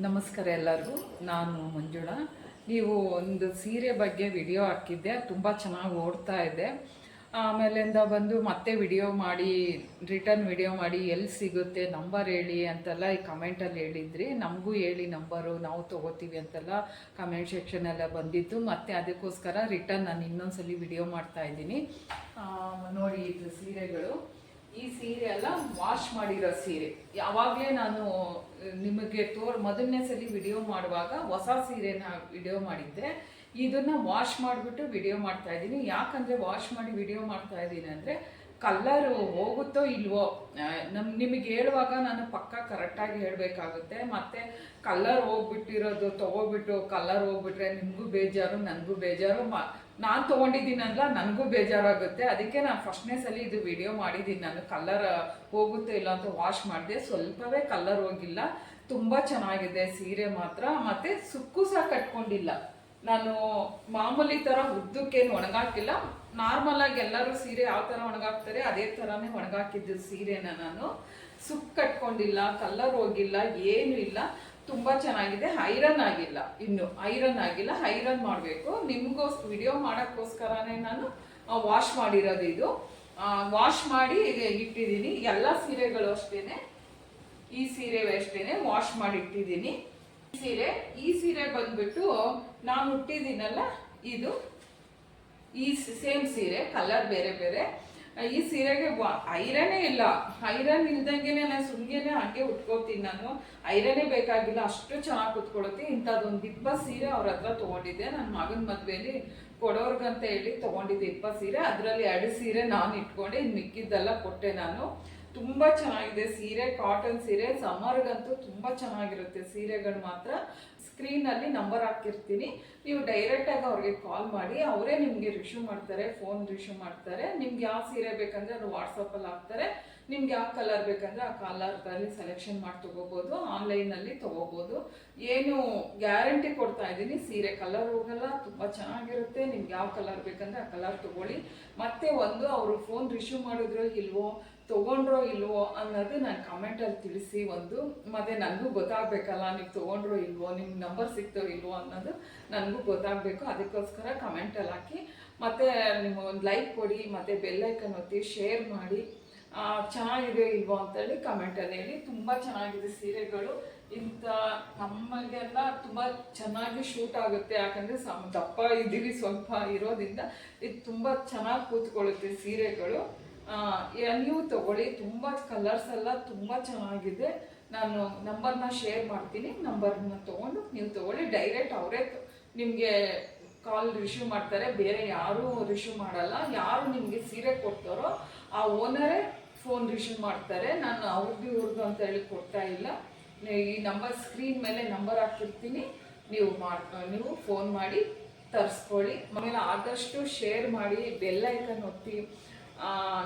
ನಮಸ್ಕಾರ ಎಲ್ಲರಿಗೂ. ನಾನು ಮಂಜುಳ. ನೀವು ಒಂದು ಸೀರೆ ಬಗ್ಗೆ ವಿಡಿಯೋ ಹಾಕಿದ್ದೆ. ತುಂಬ ಚೆನ್ನಾಗಿ ಓಡ್ತಾ ಇದೆ. ಆಮೇಲಿಂದ ಬಂದು ಮತ್ತೆ ವಿಡಿಯೋ ಮಾಡಿ ರಿಟರ್ನ್ ವಿಡಿಯೋ ಮಾಡಿ ಎಲ್ಲಿ ಸಿಗುತ್ತೆ ನಂಬರ್ ಹೇಳಿ ಅಂತೆಲ್ಲ ಈ ಕಮೆಂಟಲ್ಲಿ ಹೇಳಿದ್ರಿ. ನಮಗೂ ಹೇಳಿ ನಂಬರು ನಾವು ತೊಗೋತೀವಿ ಅಂತೆಲ್ಲ ಕಮೆಂಟ್ ಸೆಕ್ಷನೆಲ್ಲ ಬಂದಿತ್ತು. ಮತ್ತೆ ಅದಕ್ಕೋಸ್ಕರ ರಿಟರ್ನ್ ನಾನು ಇನ್ನೊಂದ್ಸಲಿ ವಿಡಿಯೋ ಮಾಡ್ತಾ ಇದ್ದೀನಿ. ನೋಡಿ ಇದು ಸೀರೆಗಳು. ಈ ಸೀರೆ ಎಲ್ಲ ವಾಶ್ ಮಾಡಿರೋ ಸೀರೆ. ಯಾವಾಗಲೇ ನಾನು ನಿಮಗೆ ತೋರ್, ಮೊದಲನೇ ಸಲ ವಿಡಿಯೋ ಮಾಡುವಾಗ ಹೊಸ ಸೀರೆನ ವಿಡಿಯೋ ಮಾಡಿದ್ದೆ. ಇದನ್ನ ವಾಶ್ ಮಾಡಿಬಿಟ್ಟು ವಿಡಿಯೋ ಮಾಡ್ತಾ ಇದ್ದೀನಿ. ಯಾಕಂದ್ರೆ ವಾಶ್ ಮಾಡಿ ವಿಡಿಯೋ ಮಾಡ್ತಾ ಇದ್ದೀನಿ ಅಂದರೆ ಕಲ್ಲರು ಹೋಗುತ್ತೋ ಇಲ್ವೋ ನಮ್ ನಿಮಗೆ ಹೇಳುವಾಗ ನಾನು ಪಕ್ಕ ಕರೆಕ್ಟಾಗಿ ಹೇಳಬೇಕಾಗುತ್ತೆ. ಮತ್ತೆ ಕಲ್ಲರ್ ಹೋಗ್ಬಿಟ್ಟಿರೋದು ತಗೋಬಿಟ್ಟು, ಕಲ್ಲರ್ ಹೋಗ್ಬಿಟ್ರೆ ನಿಮಗೂ ಬೇಜಾರು, ನನಗೂ ಬೇಜಾರು. ಮ, ನಾನು ತೊಗೊಂಡಿದ್ದೀನಲ್ಲ, ನನಗೂ ಬೇಜಾರಾಗುತ್ತೆ. ಅದಕ್ಕೆ ನಾನು ಫಸ್ಟ್ನೇ ಸಲ ಇದು ವಿಡಿಯೋ ಮಾಡಿದ್ದೀನಿ. ನಾನು ಕಲ್ಲರ್ ಹೋಗುತ್ತೋ ಇಲ್ಲ ಅಂತ ವಾಶ್ ಮಾಡಿದೆ. ಸ್ವಲ್ಪವೇ ಕಲ್ಲರ್ ಹೋಗಿಲ್ಲ. ತುಂಬ ಚೆನ್ನಾಗಿದೆ ಸೀರೆ ಮಾತ್ರ. ಮತ್ತೆ ಸುಕ್ಕು ಸಹ ಕಟ್ಕೊಂಡಿಲ್ಲ. ನಾನು ಮಾಮೂಲಿ ಥರ ಉದ್ದಕ್ಕೇನು ಒಣಗಾಕಿಲ್ಲ. ನಾರ್ಮಲ್ ಆಗಿ ಎಲ್ಲರೂ ಸೀರೆ ಯಾವ ಥರ ಒಣಗಾಕ್ತಾರೆ ಅದೇ ಥರನೇ ಒಣಗಾಕಿದ್ದು ಸೀರೆನ ನಾನು. ಸುಕ್ ಕಟ್ಕೊಂಡಿಲ್ಲ ಕಲ್ಲರ್ ಹೋಗಿಲ್ಲ, ಏನು ಇಲ್ಲ. ತುಂಬ ಚೆನ್ನಾಗಿದೆ. ಐರನ್ ಆಗಿಲ್ಲ. ಇನ್ನು ಐರನ್ ಆಗಿಲ್ಲ. ಐರನ್ ಮಾಡಬೇಕು. ನಿಮಗೋಸ್ ವಿಡಿಯೋ ಮಾಡೋಕ್ಕೋಸ್ಕರನೇ ನಾನು ವಾಶ್ ಮಾಡಿರೋದು ಇದು. ವಾಶ್ ಮಾಡಿ ಇಟ್ಟಿದ್ದೀನಿ. ಎಲ್ಲ ಸೀರೆಗಳು ಅಷ್ಟೇನೆ. ಈ ಸೀರೆ ಅಷ್ಟೇನೆ. ವಾಶ್ ಮಾಡಿ ಇಟ್ಟಿದ್ದೀನಿ. ಸೀರೆ, ಈ ಸೀರೆ ಬಂದ್ಬಿಟ್ಟು ನಾನು ಹುಟ್ಟಿದ್ದೀನಲ್ಲ ಇದು. ಈ ಸೇಮ್ ಸೀರೆ ಕಲರ್ ಬೇರೆ ಬೇರೆ. ಈ ಸೀರೆಗೆ ಐರನೇ ಇಲ್ಲ. ಐರನ್ ಇಲ್ದಂಗೆ ನಾನು ಸುಮ್ಗೆನೆ ಹಾಗೆ ಉಟ್ಕೋತೀನಿ ನಾನು. ಐರನೇ ಬೇಕಾಗಿಲ್ಲ, ಅಷ್ಟು ಚೆನ್ನಾಗಿ ಕುತ್ಕೊಳುತ್ತೆ. ಇಂಥದ್ದೊಂದು ದಿಬ್ಬ ಸೀರೆ ಅವ್ರ ಹತ್ರ ತೊಗೊಂಡಿದ್ದೆ. ನನ್ನ ಮಗನ ಮದ್ವೆಲಿ ಕೊಡೋರ್ಗಂತ ಹೇಳಿ ತೊಗೊಂಡಿದ್ದೆ ಇಪ್ಪ ಸೀರೆ. ಅದರಲ್ಲಿ ಎರಡು ಸೀರೆ ನಾನು ಇಟ್ಕೊಂಡೆ. ಇನ್ನು ಮಿಕ್ಕಿದ್ದೆಲ್ಲ ಕೊಟ್ಟೆ ನಾನು. ತುಂಬ ಚೆನ್ನಾಗಿದೆ ಸೀರೆ ಕಾಟನ್ ಸೀರೆ. ಸಮರ್ಗಂತೂ ತುಂಬ ಚೆನ್ನಾಗಿರುತ್ತೆ ಸೀರೆಗಳು ಮಾತ್ರ. ಸ್ಕ್ರೀನಲ್ಲಿ ನಂಬರ್ ಹಾಕಿರ್ತೀನಿ. ನೀವು ಡೈರೆಕ್ಟಾಗಿ ಅವ್ರಿಗೆ ಕಾಲ್ ಮಾಡಿ. ಅವರೇ ನಿಮಗೆ ರಿಶ್ಯೂ ಮಾಡ್ತಾರೆ ಫೋನ್ ರಿಶ್ಯೂ ಮಾಡ್ತಾರೆ. ನಿಮ್ಗೆ ಯಾವ ಸೀರೆ ಬೇಕಂದ್ರೆ ಅದು ವಾಟ್ಸಪ್ಪಲ್ಲಿ ಹಾಕ್ತಾರೆ. ನಿಮ್ಗೆ ಯಾವ ಕಲರ್ ಬೇಕಂದ್ರೆ ಆ ಕಲರ್ದಲ್ಲಿ ಸೆಲೆಕ್ಷನ್ ಮಾಡಿ ತೊಗೋಬೋದು ಆನ್ಲೈನಲ್ಲಿ ತೊಗೋಬೋದು. ಏನು ಗ್ಯಾರಂಟಿ ಕೊಡ್ತಾ ಇದ್ದೀನಿ, ಸೀರೆ ಕಲರ್ ಹೋಗಲ್ಲ, ತುಂಬ ಚೆನ್ನಾಗಿರುತ್ತೆ. ನಿಮ್ಗೆ ಯಾವ ಕಲರ್ ಬೇಕಂದ್ರೆ ಆ ಕಲರ್ ತಗೊಳ್ಳಿ. ಮತ್ತೆ ಒಂದು ಅವರು ಫೋನ್ ರಿಸೀವ್ ಮಾಡಿದ್ರೋ ಇಲ್ವೋ, ತೊಗೊಂಡ್ರೋ ಇಲ್ವೋ ಅನ್ನೋದು ನಾನು ಕಮೆಂಟಲ್ಲಿ ತಿಳಿಸಿ ಒಂದು, ಮತ್ತೆ ನನಗೂ ಗೊತ್ತಾಗಬೇಕಲ್ಲ ನೀವು ತೊಗೊಂಡ್ರೋ ಇಲ್ವೋ ನಿಮ್ಮ ನಂಬರ್ ಸಿಗ್ತೋ ಇಲ್ವೋ ಅನ್ನೋದು ನನಗೂ ಗೊತ್ತಾಗಬೇಕು. ಅದಕ್ಕೋಸ್ಕರ ಕಮೆಂಟಲ್ಲಿ ಹಾಕಿ, ಮತ್ತೆ ನಿಮ್ಮ ಒಂದು ಲೈಕ್ ಕೊಡಿ, ಮತ್ತೆ ಬೆಲ್ಲೈಕನ್ ಒತ್ತಿ ಶೇರ್ ಮಾಡಿ. ಚೆನ್ನಾಗಿದೆ ಇಲ್ವೋ ಅಂತೇಳಿ ಕಮೆಂಟಲ್ಲಿ ಹೇಳಿ. ತುಂಬ ಚೆನ್ನಾಗಿದೆ ಸೀರೆಗಳು. ಇಂಥ ನಮಗೆಲ್ಲ ತುಂಬ ಚೆನ್ನಾಗಿ ಶೂಟ್ ಆಗುತ್ತೆ. ಯಾಕಂದರೆ ದಪ್ಪ ಇದ್ದೀವಿ ಸ್ವಲ್ಪ ಇರೋದ್ರಿಂದ ಇದು ತುಂಬ ಚೆನ್ನಾಗಿ ಕೂತ್ಕೊಳ್ಳುತ್ತೆ ಸೀರೆಗಳು. ನೀವು ತಗೊಳ್ಳಿ. ತುಂಬ ಕಲರ್ಸ್ ಎಲ್ಲ ತುಂಬ ಚೆನ್ನಾಗಿದೆ. ನಾನು ನಂಬರ್ನ ಶೇರ್ ಮಾಡ್ತೀನಿ. ನಂಬರ್ನ ತಗೊಂಡು ನೀವು ತಗೊಳ್ಳಿ. ಡೈರೆಕ್ಟ್ ಅವರೇ ನಿಮಗೆ ಕಾಲ್ ರಿಶ್ಯೂ ಮಾಡ್ತಾರೆ. ಬೇರೆ ಯಾರೂ ರಿಶ್ಯೂ ಮಾಡಲ್ಲ. ಯಾರು ನಿಮಗೆ ಸೀರೆ ಕೊಡ್ತಾರೋ ಆ ಓನರೇ ಫೋನ್ ರಿಸೀವ್ ಮಾಡ್ತಾರೆ. ನಾನು ಅವ್ರದ್ದು ಇವ್ರದ್ದು ಅಂತ ಹೇಳಿ ಕೊಡ್ತಾ ಇಲ್ಲ. ಈ ನಂಬರ್ ಸ್ಕ್ರೀನ್ ಮೇಲೆ ನಂಬರ್ ಹಾಕಿರ್ತೀನಿ. ನೀವು ಮಾಡ್, ನೀವು ಫೋನ್ ಮಾಡಿ ತರಿಸ್ಕೊಳ್ಳಿ. ಆಮೇಲೆ ಆದಷ್ಟು ಶೇರ್ ಮಾಡಿ ಬೆಲ್ಲ ಐಕನ್ ಒತ್ತಿ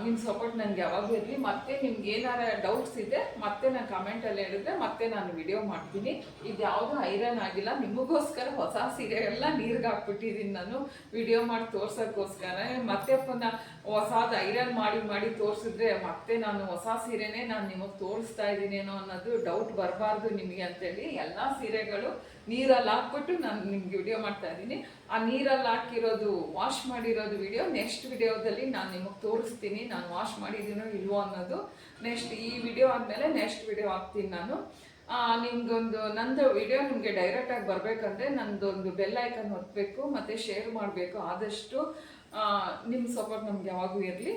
ನಿಮ್ಮ ಸಪೋರ್ಟ್ ನನಗೆ ಯಾವಾಗಲೂ ಇರಲಿ. ಮತ್ತೆ ನಿಮ್ಗೆ ಏನಾರ ಡೌಟ್ಸ್ ಇದೆ, ಮತ್ತೆ ನಾನು ಕಮೆಂಟಲ್ಲಿ ಹೇಳಿದ್ರೆ ಮತ್ತೆ ನಾನು ವಿಡಿಯೋ ಮಾಡ್ತೀನಿ. ಇದು ಯಾವುದೂ ಐರನ್ ಆಗಿಲ್ಲ. ನಿಮಗೋಸ್ಕರ ಹೊಸ ಸೀರೆ ಎಲ್ಲ ನೀರಿಗೆ ಹಾಕ್ಬಿಟ್ಟಿದ್ದೀನಿ ನಾನು. ವಿಡಿಯೋ ಮಾಡಿ ತೋರ್ಸೋಕ್ಕೋಸ್ಕರ. ಮತ್ತೆ ಪುನಃ ಹೊಸದು ಐರನ್ ಮಾಡಿ ಮಾಡಿ ತೋರಿಸಿದ್ರೆ ಮತ್ತೆ ನಾನು ಹೊಸ ಸೀರೆನೇ ನಾನು ನಿಮಗೆ ತೋರಿಸ್ತಾ ಇದ್ದೀನೇನೋ ಅನ್ನೋದು ಡೌಟ್ ಬರಬಾರ್ದು ನಿಮಗೆ ಅಂತೇಳಿ. ಎಲ್ಲ ಸೀರೆಗಳು ನೀರಲ್ಲಿ ಹಾಕ್ಬಿಟ್ಟು ನಾನು ನಿಮ್ಗೆ ವಿಡಿಯೋ ಮಾಡ್ತಾ ಇದ್ದೀನಿ. ಆ ನೀರಲ್ಲಿ ಹಾಕಿರೋದು ವಾಶ್ ಮಾಡಿರೋದು ವಿಡಿಯೋ ನೆಕ್ಸ್ಟ್ ವಿಡಿಯೋದಲ್ಲಿ ನಾನು ನಿಮಗೆ ತೋರಿಸ್ತೀನಿ ನಾನು ವಾಶ್ ಮಾಡಿದ್ದೀನೋ ಇಲ್ವೋ ಅನ್ನೋದು. ನೆಕ್ಸ್ಟ್ ಈ ವಿಡಿಯೋ ಆದಮೇಲೆ ನೆಕ್ಸ್ಟ್ ವಿಡಿಯೋ ಹಾಕ್ತೀನಿ ನಾನು. ನಿಮ್ಗೊಂದು, ನಂದು ವಿಡಿಯೋ ನಿಮಗೆ ಡೈರೆಕ್ಟಾಗಿ ಬರಬೇಕಂದ್ರೆ ನಂದೊಂದು ಬೆಲ್ ಐಕನ್ ಒತ್ತಬೇಕು ಮತ್ತು ಶೇರ್ ಮಾಡಬೇಕು ಆದಷ್ಟು. ನಿಮ್ಮ ಸಪೋರ್ಟ್ ನಮ್ಗೆ ಯಾವಾಗೂ ಇರಲಿ.